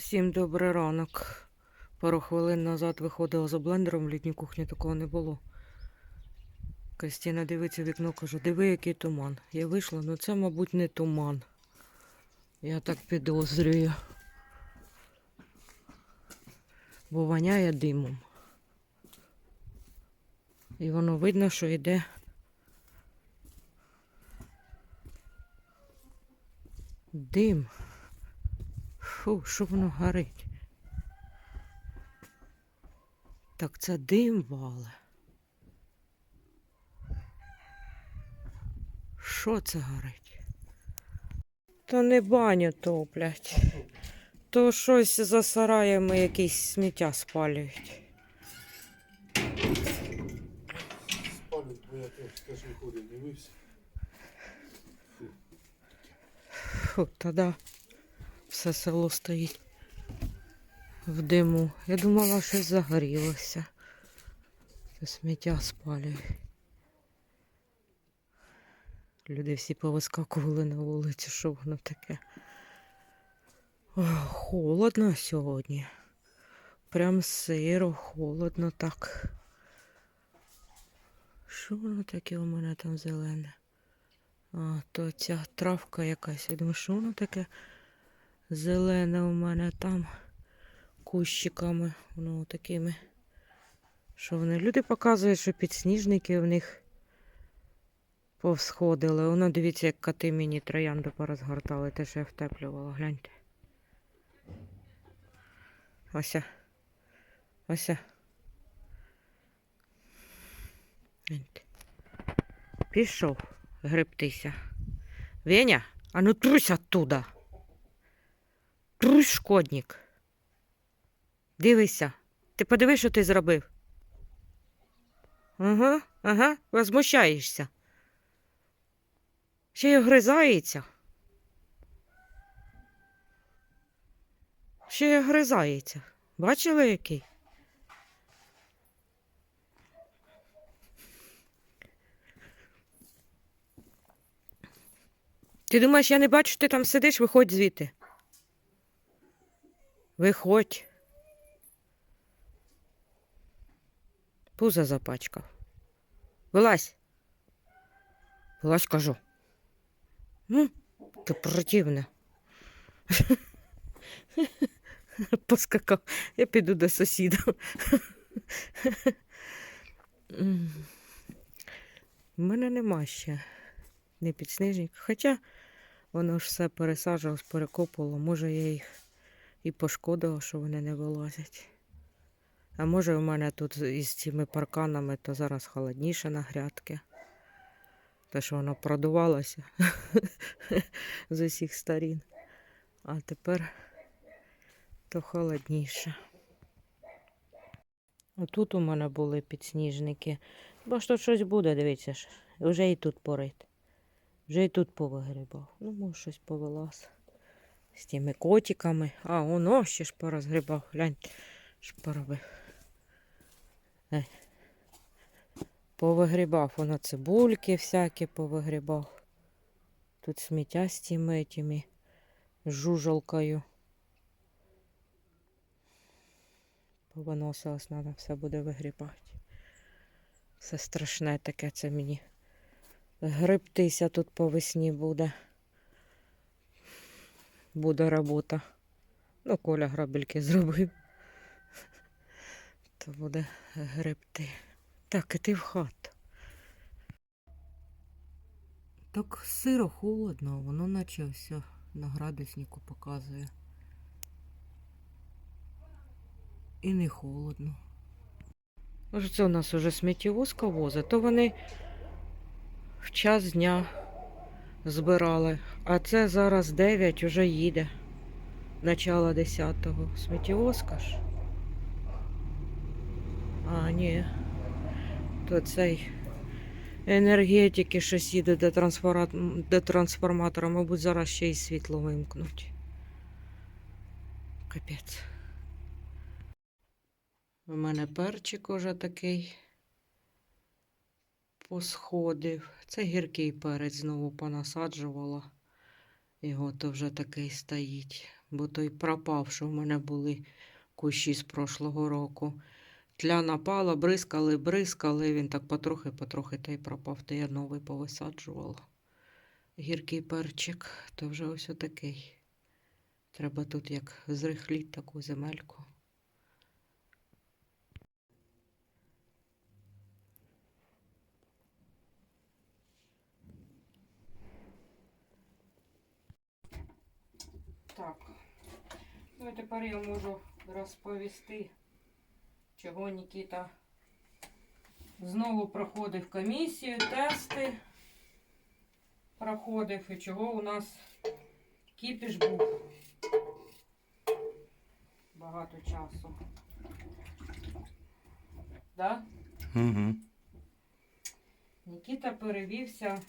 Усім добрий ранок. Пару хвилин назад виходила за блендером в літній кухні, такого не було. Кристина дивиться вікно, каже, диви, який туман. Я вийшла, ну це, мабуть, не туман. Я так підозрюю. Бо воняє димом. І воно видно, що йде. Дим. Фу, що воно горить? Так це дим вале. Що це горить? Та не баню топлять. То щось за сараями якісь сміття спалюють. Спалить, бо я теж скажу, ходив, дивився. Фу, тоді все село стоїть в диму. Я думала, щось загорілося. Це сміття спалюють. Люди всі повискакували на вулицю, що воно таке. Ох, холодно сьогодні. Прям сиро, холодно так. Що воно таке у мене там зелене? А, то ця травка якась. Я думаю, що воно таке зелене у мене там кущиками, ну такими. Що вони? Люди показують, що підсніжники в них повсходили. Воно дивіться, як коти мені троянду порозгортали, те, що я втеплювала. Гляньте. Ося. Ося. Гляньте. Пішов гребтися. Веня, а ну трусь оттуда. Трусь, шкодник. Дивися. Ти подиви, що ти зробив. Ага, ага, возмущаєшся. Ще й огризається. Ще й огризається. Бачили який? Ти думаєш, я не бачу, ти там сидиш, виходь звідти. Виходь. Пузо запачкав. Вилазь. Вилазь, кажу. Ну, ти противна. Поскакав. Я піду до сусіда. У мене нема ще не підсніжник. Хоча воно ж все пересаджувалось, перекопувало. Може, я їх і пошкодила, що вони не вилазять. А може, у мене тут із цими парканами, то зараз холодніше на грядки. Те, що воно продувалося з усіх сторін. А тепер то холодніше. Отут у мене були підсніжники. Бо ж тут щось буде, дивіться ж. Вже і тут порит. Вже і тут повигрібав. Ну, може, щось повелаз. З тими котиками. А, воно ще ж порозгрібав. Глянь, що поробив. Ей. Повигрібав. Воно цибульки всякі повигрібав. Тут сміття з тими тими жужалкою. Повиносилось, треба все буде вигрібати. Все страшне таке це мені. Гребтися тут по весні буде. Буде робота. Ну, Коля грабельки зробив. То буде гребти. Так, іти в хату. Так сиро холодно, воно наче все на градуснику показує. І не холодно. Може, це у нас уже сміттєвозка возить, то вони в час дня збирали. А це зараз 9 уже їде. Начало 10-го. Сміттєвозка ж. А, ні. То цей енергетики щось їде до, трансформа- до трансформатора, мабуть, зараз ще й світло вимкнуть. Капець. У мене перчик уже такий посходив. Це гіркий перець знову понасаджувала. Його то вже такий стоїть. бо той пропав, що в мене були кущі з прошлого року. Тля напала, бризкали, бризкали, він так потрохи-потрохи та й пропав, то я новий повисаджувала. Гіркий перчик, то вже ось отакий. Треба тут як зрихліть таку земельку. Так. Ну і тепер я можу розповісти, чого Нікіта знову проходив комісію, тести проходив і чого у нас кіпіш був багато часу. Да? Угу. Нікіта перевівся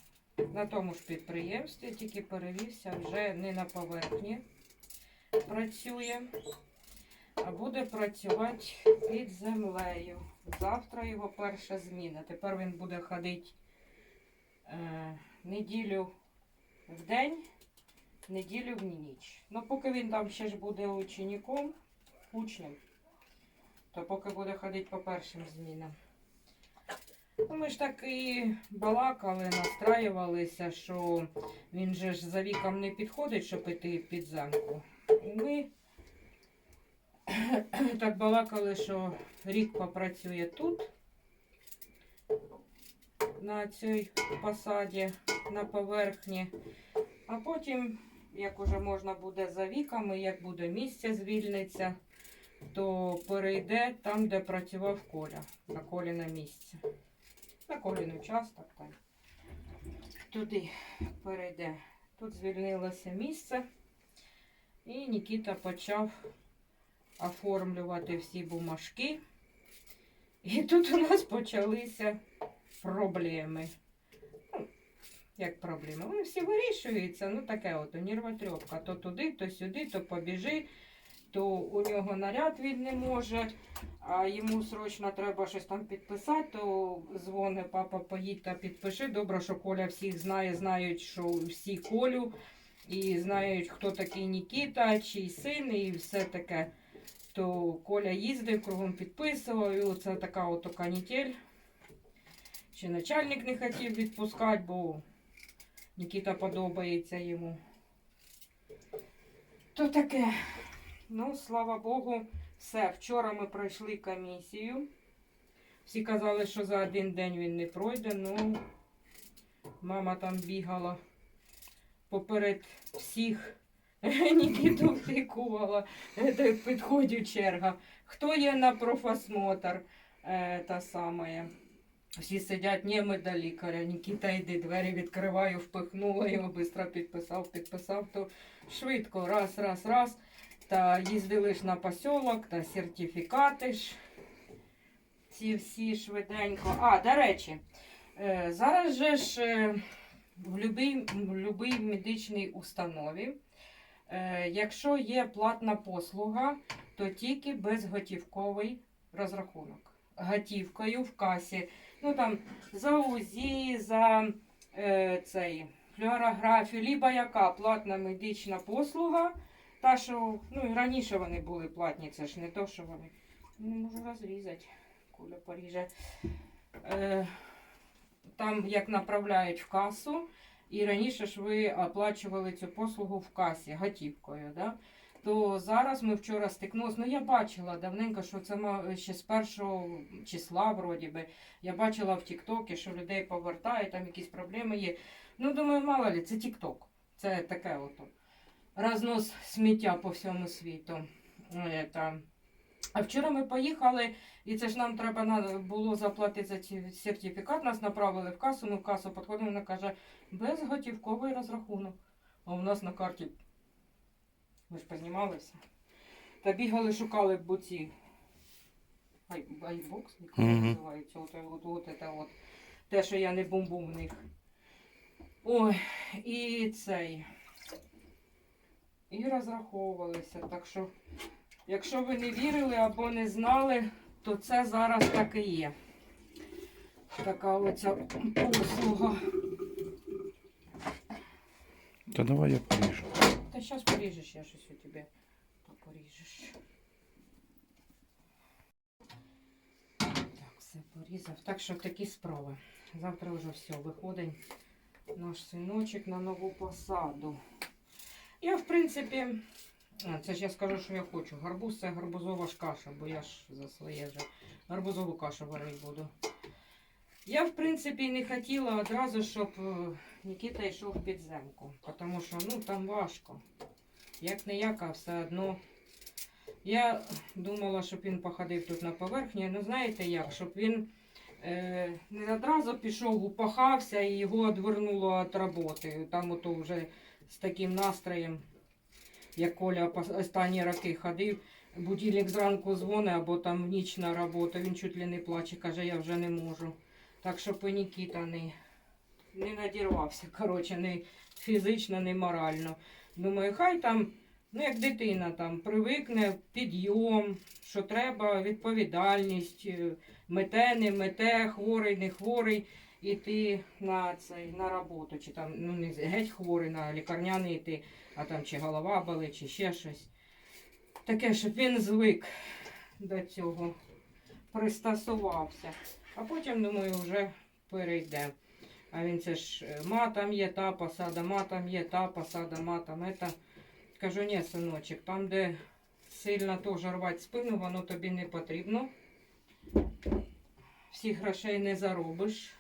на тому ж підприємстві, тільки перевівся вже не на поверхні працює, а буде працювати під землею. Завтра його перша зміна. Тепер він буде ходити е, неділю в день, неділю в ніч. Ну, поки він там ще ж буде учеником, учнем, то поки буде ходити по першим змінам. Ну, ми ж так і балакали, настраювалися, що він же ж за віком не підходить, щоб іти в підземку. Ми так балакали, що рік попрацює тут, на цій посаді, на поверхні, а потім, як уже можна буде за віками, як буде місце звільниться, то перейде там, де працював Коля, на Колі на місце на колін участок там. Туди перейде. Тут звільнилося місце. І Нікіта почав оформлювати всі бумажки. І тут у нас почалися проблеми. Ну, як проблеми? Вони всі вирішуються. Ну, таке от нервотрепка. То туди, то сюди, то побіжи, то у нього наряд він не може а йому срочно треба щось там підписати, то дзвонить папа, поїдь та підпиши. Добре, що Коля всіх знає, знають, що всі Колю, і знають, хто такий Нікіта, чий син, і все таке. То Коля їздив, кругом підписував, і оце така от канітель. Ще начальник не хотів відпускати, бо Нікіта подобається йому. То таке. Ну, слава Богу. Все, вчора ми пройшли комісію. Всі казали, що за один день він не пройде. Ну, мама там бігала поперед всіх. Нікіту втикувала, Е, підходить черга. Хто є на профосмотр? Е, та саме. Всі сидять, ні, ми до лікаря. Нікіта йди, двері відкриваю, впихнула його, швидко підписав, підписав, то швидко, раз, раз, раз. Та їздили ж на посілок, та сертифікати ж. Ці всі швиденько. А, до речі, е, зараз же ж в любій медичній установі, е, якщо є платна послуга, то тільки безготівковий розрахунок. Готівкою в касі. Ну там за УЗІ, за е, цей, флюорографію, либо яка платна медична послуга. Та, що ну, раніше вони були платні, це ж не то, що вони. Не можу розрізати. Куля поріже. Е, там як направляють в касу, і раніше ж ви оплачували цю послугу в касі готівкою. Да? То зараз ми вчора стикнулися. Ну, я бачила давненько, що це ще з першого числа, вроді би. Я бачила в Тіктокі, що людей повертають, там якісь проблеми є. Ну, думаю, мало ли, це Тікток. Це таке ото рознос сміття по всьому світу. Это. А вчора ми поїхали, і це ж нам треба було заплатити за ці сертифікат. Нас направили в касу. Ми в касу підходимо, вона каже, безготівковий розрахунок. А у нас на карті. Ми ж познімалися. Та бігали, шукали б ці ай, айбокс, як. От, от, от, от, от, те, що я не бомбу в них. Ой, і цей. І розраховувалися. Так що, якщо ви не вірили або не знали, то це зараз так і є. Така оця послуга. Та давай я поріжу. Та зараз поріжеш, я щось у тебе поріжеш. Так, все порізав. Так що такі справи. Завтра вже все, виходить наш синочок на нову посаду. Я, в принципі, а, це ж я скажу, що я хочу. Гарбуз це гарбузова ж каша, бо я ж за своє вже гарбузову кашу варити буду. Я, в принципі, не хотіла одразу, щоб е, Нікіта йшов в підземку, тому що ну, там важко. Як не як, а все одно. Я думала, щоб він походив тут на поверхні. Ну, знаєте як, щоб він е, не одразу пішов, упахався і його відвернуло від роботи. Там ото вже з таким настроєм, як Коля останні роки ходив. Будильник зранку дзвонить або там ніч на роботу. Він чуть ли не плаче, каже, я вже не можу. Так що і Нікіта не, не надірвався, коротше, не фізично, не морально. Думаю, хай там, ну як дитина там привикне, підйом, що треба, відповідальність, е, мете, не мете, хворий, не хворий, іти на цей на роботу, чи там ну не геть хворий, на лікарняний йти, а там чи голова болить, чи ще щось. Таке, щоб він звик до цього, пристосувався. А потім, думаю, вже перейде. А він це ж е, матом є та посада, матом є та посада, матом. Это... Кажу, ні, синочок, там, де сильно теж рвати спину, воно тобі не потрібно. Всіх грошей не заробиш.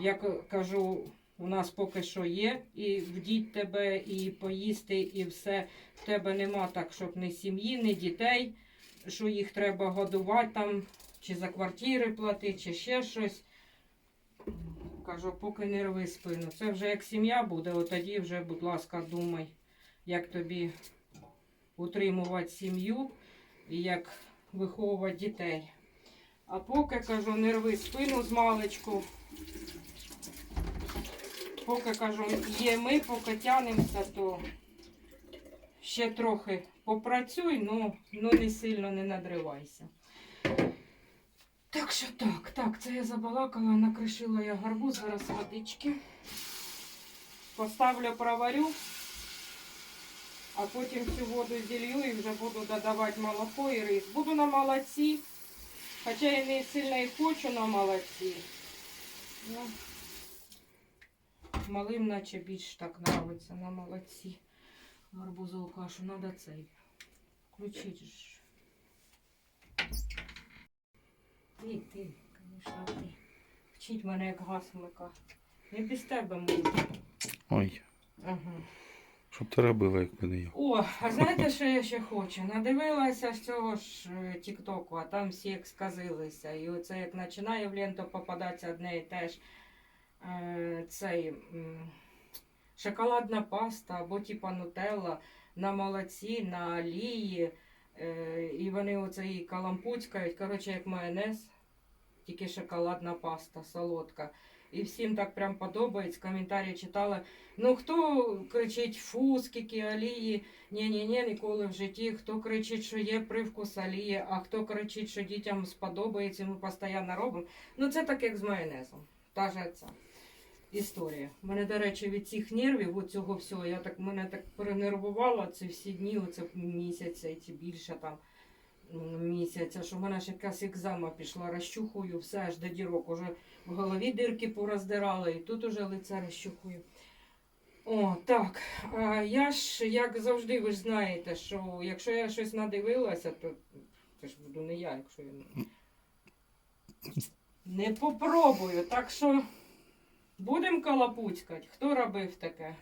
Я кажу, у нас поки що є, і вдіть тебе, і поїсти, і все. В тебе нема так, щоб ні сім'ї, ні дітей, що їх треба годувати там, чи за квартири платити, чи ще щось. Кажу, поки не рви спину. Це вже як сім'я буде, от тоді вже, будь ласка, думай, як тобі утримувати сім'ю і як виховувати дітей. А поки кажу, не рви спину з маличку. Поки кажу, є ми, поки тянемося, то ще трохи попрацюй, ну, ну не сильно не надривайся. Так що так, так, це я забалакала, накришила я гарбуз, зараз водички. Поставлю, проварю, а потім цю воду зілью і вже буду додавати молоко і рис. Буду на молоці, хоча я не сильно і хочу на молоці. Ну, малим наче більш так нравиться на молоці. Гарбузову кашу, треба цей включити ж. Ти, ти, звісно, ти. Вчить мене як газ вмикати. Не без тебе можу. Ой, Ага. щоб ти робила, якби не я. О, а знаєте, що я ще хочу? Надивилася з цього ж е, Тіктоку, а там всі як сказилися. І оце як починає в ленту попадатися одне і те ж цей шоколадна паста або типа нутелла на молоці, на олії. Е, і вони оце її калампуцькають, коротше, як майонез, тільки шоколадна паста, солодка. І всім так прям подобається. Коментарі читала. Ну хто кричить фу, скільки олії, ні-ні-ні, ніколи в житті. Хто кричить, що є привкус олії, а хто кричить, що дітям сподобається, ми постійно робимо. Ну це так як з майонезом. Та же ця історія. Мене, до речі, від цих нервів, от цього всього, я так мене так перенервувала ці всі дні, оце місяця і ці більше там місяця, що в мене ж якась екзама пішла, розчухую, все аж до дірок. Уже в голові дирки пороздирала, і тут уже лице розчухую. О, так. А я ж, як завжди, ви ж знаєте, що якщо я щось надивилася, то це ж буду не я, якщо я не, не попробую. Так що будемо калапуцькати. Хто робив таке?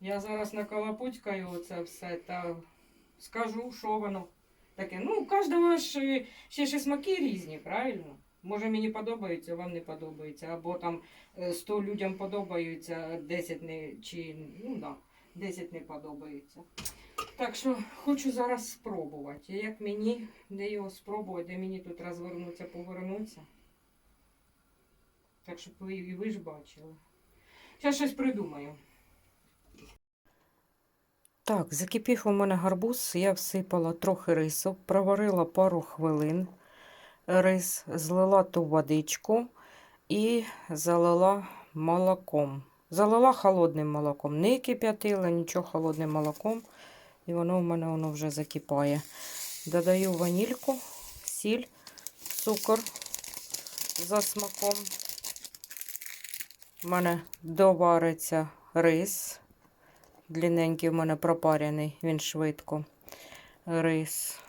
Я зараз накалапуцькаю оце все та скажу, що воно таке. Ну, у кожного ж е, ще смаки різні, правильно? Може мені подобається, вам не подобається. Або там е, 100 людям подобаються, 10 не чи ну да, 10 не подобається. Так що хочу зараз спробувати. Як мені, де його спробувати, де мені тут розвернуться, повернуться. Так щоб ви і ви ж бачили. Зараз щось придумаю. Так, закипів у мене гарбуз, я всипала трохи рису, проварила пару хвилин рис, злила ту водичку і залила молоком. Залила холодним молоком. Не кип'ятила, нічого холодним молоком. І воно в мене воно вже закипає. Додаю ванільку, сіль, цукор за смаком. У мене довариться рис. Длинненький в мене пропарений, він швидко. Рис.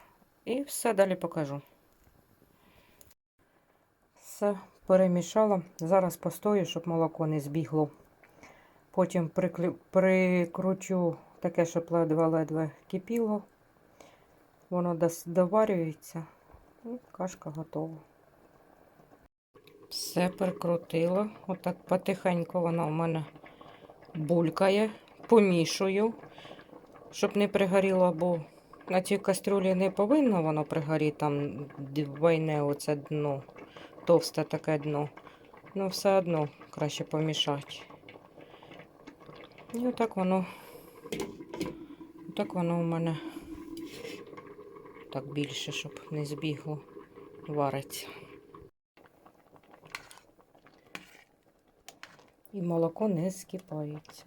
І все далі покажу. Все перемішала. Зараз постою, щоб молоко не збігло. Потім прикручу таке, щоб ледве-ледве кипіло. Воно доварюється. І кашка готова. Все прикрутила. Отак потихеньку вона у мене булькає. Помішую, щоб не пригоріло, бо на цій кастрюлі не повинно воно пригоріти, там двойне оце дно, товсте таке дно. Ну, все одно краще помішати. І отак воно, отак воно у мене так більше, щоб не збігло, вариться. І молоко не скипається.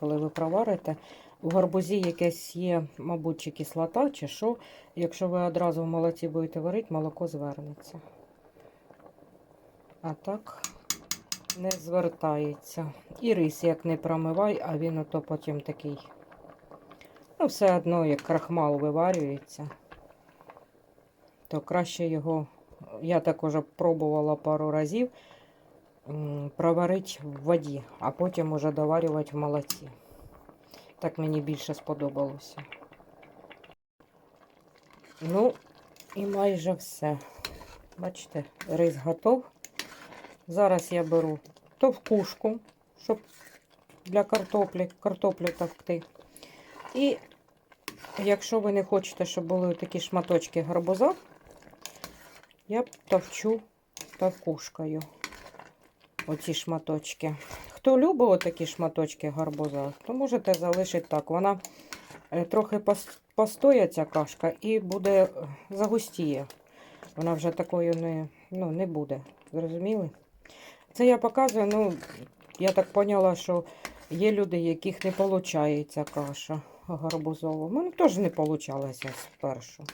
Коли ви проварите, у гарбузі якесь є, мабуть, чи кислота, чи що. Якщо ви одразу в молоці будете варити, молоко звернеться. А так не звертається. І рис як не промивай, а він ото потім такий. Ну, все одно, як крахмал виварюється, то краще його. Я також пробувала пару разів проварити в воді, а потім уже доварювати в молоці. Так мені більше сподобалося. Ну, і майже все. Бачите, рис готов. Зараз я беру товкушку, щоб для картоплі, картоплю товкти. І якщо ви не хочете, щоб були такі шматочки гарбуза, я товчу товкушкою оці шматочки. Хто любить такі шматочки гарбуза, то можете залишити так. Вона е, трохи пос- постоє ця кашка і буде е, загустіє. Вона вже такою не, ну, не буде. Зрозуміли? Це я показую, ну, я так поняла, що є люди, яких не виходить каша гарбузова. У мене теж не вийшло спершу.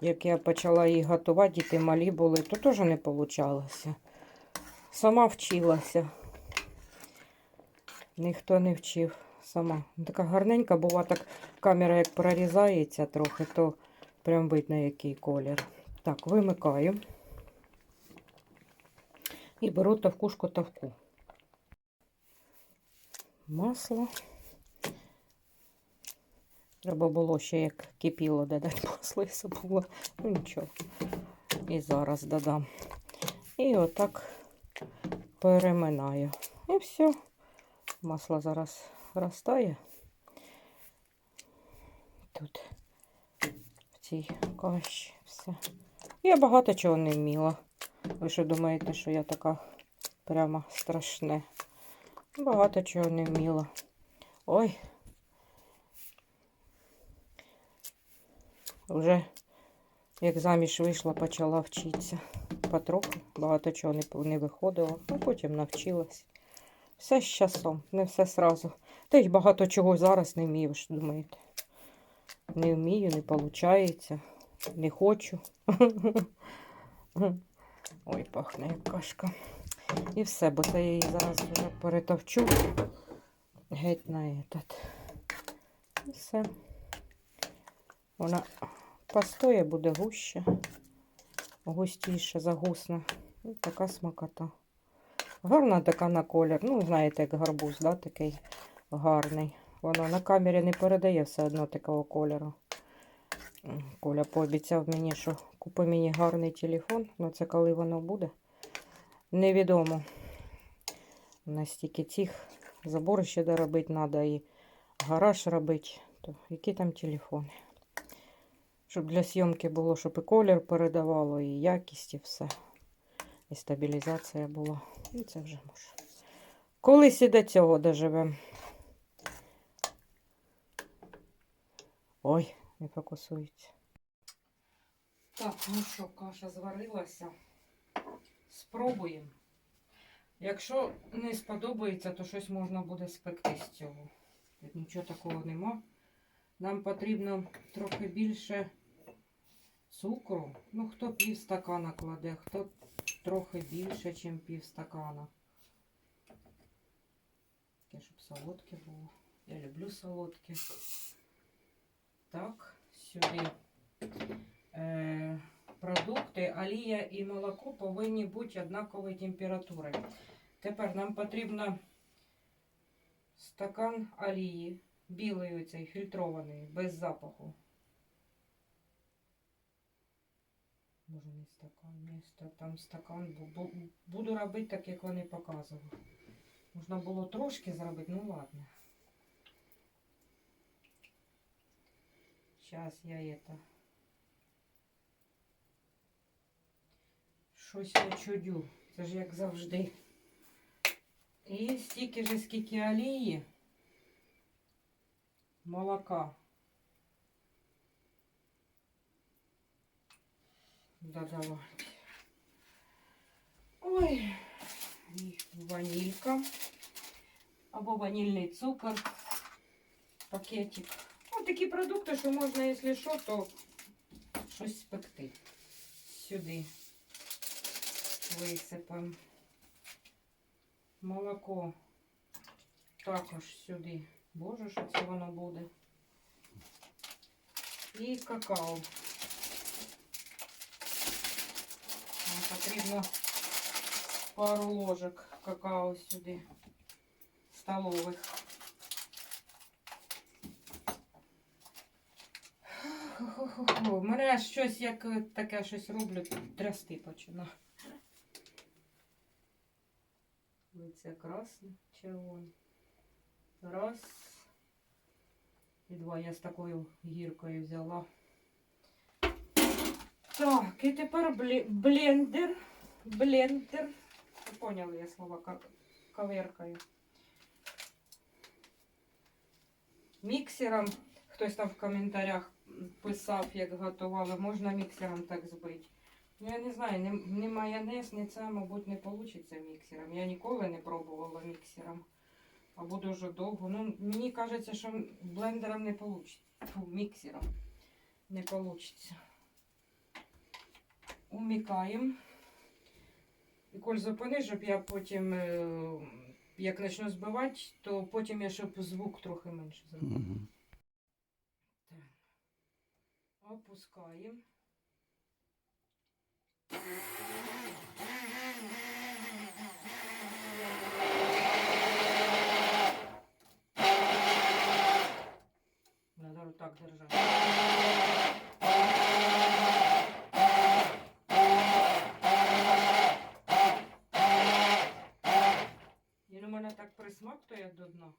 Як я почала її готувати, діти малі були, то теж не вийшло. Сама вчилася. Ніхто не вчив сама. Така гарненька була, так камера як прорізається трохи, то прям видно, який колір. Так, вимикаю. І беру тавкушку тавку. Масло. Треба було ще як кипіло додати масло і забула. Ну нічого. І зараз додам. І отак переминаю. І все. Масло зараз розтає. Тут в цій каші все. Я багато чого не вміла. Ви що думаєте, що я така прямо страшне? Багато чого не вміла. Ой. Вже як заміж вийшла, почала вчитися. Потроху багато чого не, не виходило, а потім навчилась. Все з часом, не все сразу. Та й багато чого зараз не вмію, ж думаєте. Не вмію, не виходить, не хочу. Ой, пахне як кашка. І все, бо це я її зараз вже перетовчу. Геть на этот. І все. Вона постоє, буде гуще, густіше, загусне. І така смакота. Гарна така на колір. Ну, знаєте, як гарбуз, да, такий гарний. Воно на камері не передає все одно такого кольору. Коля пообіцяв мені, що купи мені гарний телефон. Ну, це коли воно буде. Невідомо. Настільки цих забори ще доробити треба і гараж робити. То які там телефони? Щоб для зйомки було, щоб і колір передавало, і якість, і все. І стабілізація була. І це вже може. Колись і до цього доживемо. Ой, не фокусується. Так, ну що, каша зварилася. Спробуємо. Якщо не сподобається, то щось можна буде спекти з цього. Тут нічого такого нема. Нам потрібно трохи більше цукру. Ну, хто пів стакана кладе, хто трохи більше, ніж пів стакана. Таке, щоб солодке було. Я люблю солодке. Так, сюди. Е, продукти, олія і молоко повинні бути однакової температури. Тепер нам потрібно стакан олії, білий оцей фільтрований, без запаху. Може не стакан, не ста- там стакан. бу- Буду робити так, як вони показували. Можна було трошки зробити, ну ладно. Зараз я это. Щось я чудю. Це ж як завжди. І стільки ж, скільки олії, молока. Додавати. Ой, і ванілька. Або ванільний цукор. Пакетик. Ось такі продукти, що можна, якщо що, то щось спекти. Сюди висипемо. Молоко також сюди. Боже, що це воно буде. І какао. Нам потрібно пару ложок какао сюди. Столових. Хо-хо-хо. Мене щось як е, таке щось роблю, трясти починаю. Лице красне, червоне. Раз. І два я з такою гіркою взяла. Так, і тепер блендер. Блендер. Ви Поняли я слова как коверкаю. Міксером. Хтось там в коментарях писав, як готували. Можна міксером так збити. Ну, я не знаю, не, не майонез, не це, мабуть, не вийде міксером. Я ніколи не пробувала міксером. Або дуже довго. Ну, мені кажеться, що блендером не вийде. Фу, міксером не вийде. Умікаємо. І коль зупини, щоб я потім, е, як почну збивати, то потім я щоб звук трохи менше зробив. Угу. Опускаємо. Надо вот так держать. Він у мене так присмактує до дна.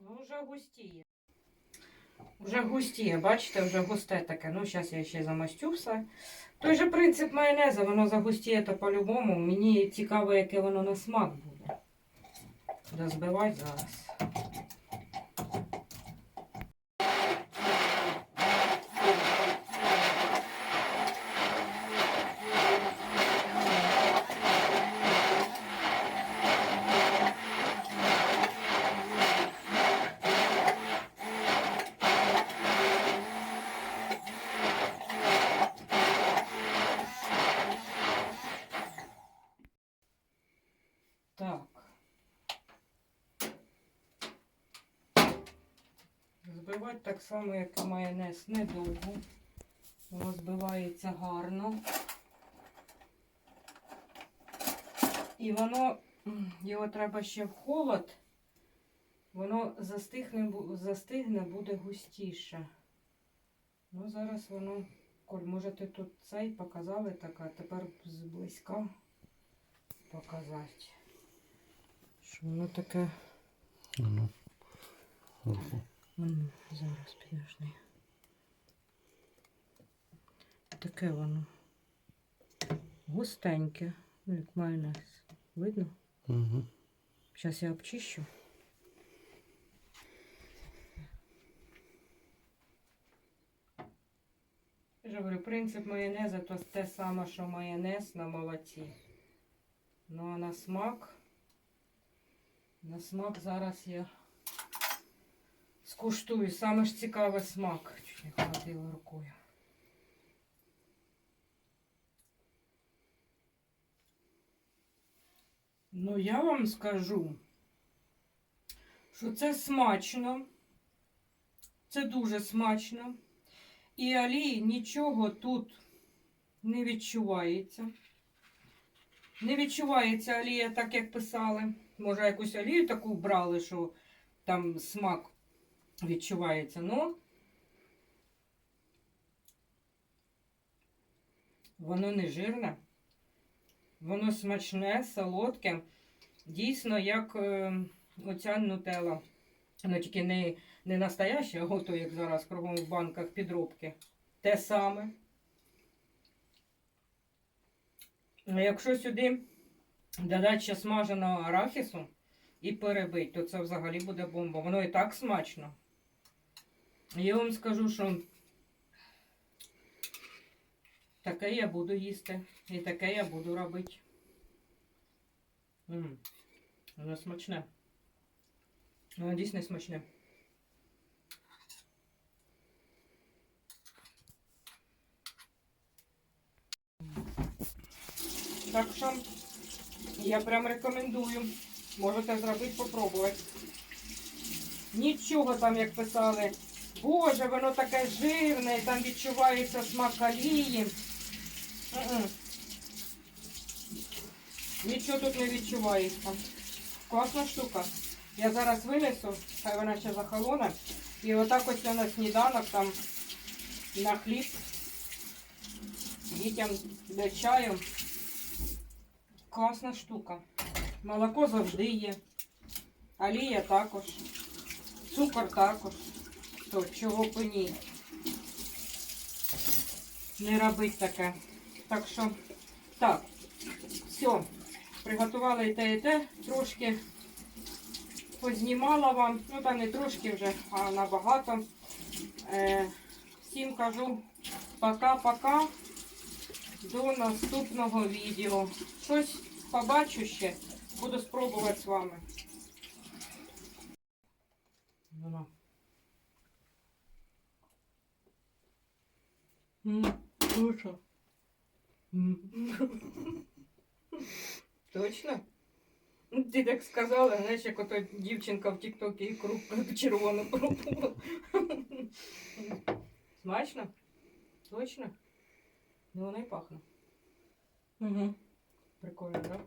Ну, вже густіє. Вже бачите, вже густе таке. Ну, зараз я ще замастю все. Той же принцип майонеза, воно загустіє то по-любому. Мені цікаво, яке воно на смак буде. Розбивати зараз. Так. Збивати так само, як і майонез, недовго. Воно збивається гарно. І воно, його треба ще в холод. Воно застигне, застигне буде густіше. Ну, зараз воно, Коль, може ти тут цей показали так, а тепер зблизька. показати. Що воно таке. Ну. Ого. Зараз підожди. Таке воно. Густеньке. Ну, як майонез. Видно? Угу. Зараз я обчищу. Я ж говорю, принцип майонеза то те саме, що майонез на молоці. Ну а на смак. На смак зараз я скуштую. Саме ж цікавий смак. Чуть не хватило рукою. Ну, я вам скажу, що це смачно. Це дуже смачно. І олії нічого тут не відчувається. Не відчувається олія, так як писали. Може, якусь олію таку брали, що там смак відчувається. Ну, воно не жирне. Воно смачне, солодке. Дійсно, як е, оця нутела. Воно тільки не, не настояще, а ото, як зараз кругом в банках підробки. Те саме. А Якщо сюди додати ще смаженого арахісу і перебить, то це взагалі буде бомба. Воно і так смачно. Я вам скажу, що таке я буду їсти. І таке я буду робити. М, Воно смачне. Воно дійсно смачне. Так що я прям рекомендую. Можете зробити, попробувати. Нічого там, як писали. Боже, воно таке жирне, і там відчувається смак олії. М-м. Нічого тут не відчувається. Класна штука. Я зараз винесу, хай вона ще захолоне. І отак ось я на сніданок там на хліб. Дітям для чаю. Класна штука. Молоко завжди є. Олія також. Цукор також. То чого б ні. Не робить таке. Так що, так, все. Приготувала і те, і те. Трошки познімала вам. Ну, та не трошки вже, а набагато. Е, всім кажу пока-пока. До наступного відео. Щось побачу ще. Буду спробувати з вами. Вона. М, Точно? Точно? Ну, Ти так сказала, знаєш, як ото дівчинка в Тіктокі круг червону пробувала. Смачно? Точно? Ну, вона і пахне. Угу. Прикольно, так? Да?